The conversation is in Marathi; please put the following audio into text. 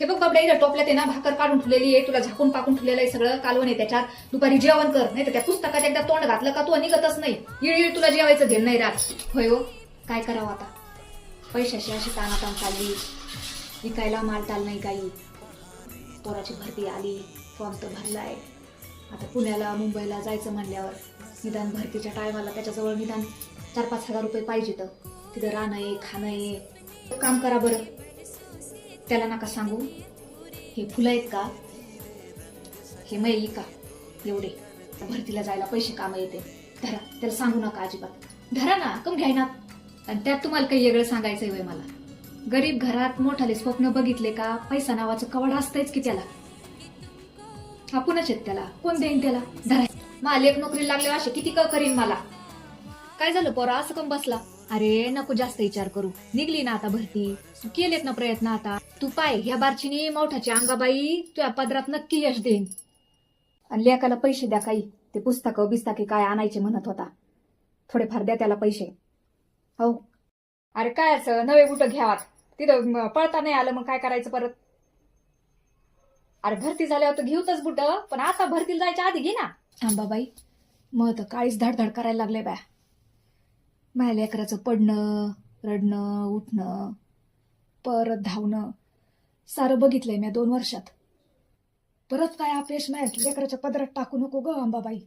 हे बघ बाबड्या इथं टोपल्यात आहे ना भाकर काढून ठेवलेली आहे तुला झाकून पाकून ठेवलेलं आहे सगळं कालवण आहे त्याच्यात. दुपारी जेवण कर नाही तर त्या पुस्तकात एकदा तोंड घातलं का तू निघतच नाही. येळ तुला जेवायचं घेण नाही राहत होय हो. काय करावं आता? पैशाशी अशी तानातान चालली. विकायला माल टाल नाही काही. पोराची भरती आली फॉर्म तर भरलाय. आता पुण्याला मुंबईला जायचं म्हणल्यावर निदान भरतीच्या टायमाला त्याच्याजवळ निदान चार पाच हजार रुपये पाहिजे तर. तिथं राहणं आहे खाणं आहे. काम करा बरं. त्याला नका सांगू. हे फुलं आहेत का? हे मै का एवढे. भरतीला जायला पैसे कामं येते. धरा. त्याला सांगू नका अजिबात. धरा ना. कम घ्यायना. आणि त्यात तुम्हाला काही वेगळं सांगायचंय वय मला. गरीब घरात मोठाले स्वप्न बघितले का? पैसा नावाचं कवड असतंयच की त्याला. आपणच आहेत त्याला. कोण देईन त्याला? धरा. मला एक नोकरी लागले असे किती क करीन मला. काय झालं पोरा? असं कम बसला. अरे नको जास्त विचार करू. निघली ना आता भरती. केलेत ना प्रयत्न आता. तू पाय ह्या बारचीनी मोठाची अंगाबाई तुझ्या पदरात नक्की यश देईन. आणि लेकाला पैसे द्या काही. ते पुस्तकं बिस्तके काय आणायचे म्हणत होता. थोडेफार द्या त्याला पैसे. हो. अरे काय असं? नवे बुट घ्यावात. तिथं पळता नाही आलं मग काय करायचं परत? अरे भरती झाल्यावर तर घेऊतच बुट पण आता भरतीला जायच्या आधी घे ना. अंबाबाई मग तर काळीच धडधड करायला लागले बाय. माझ्या लेकराचं पडणं रडणं उठणं परत धावणं सारं बघितलंय मी दोन वर्षात. परत काय अपयश माझ्या लेकराच्या पदरात टाकू नको ग अंबाबाई.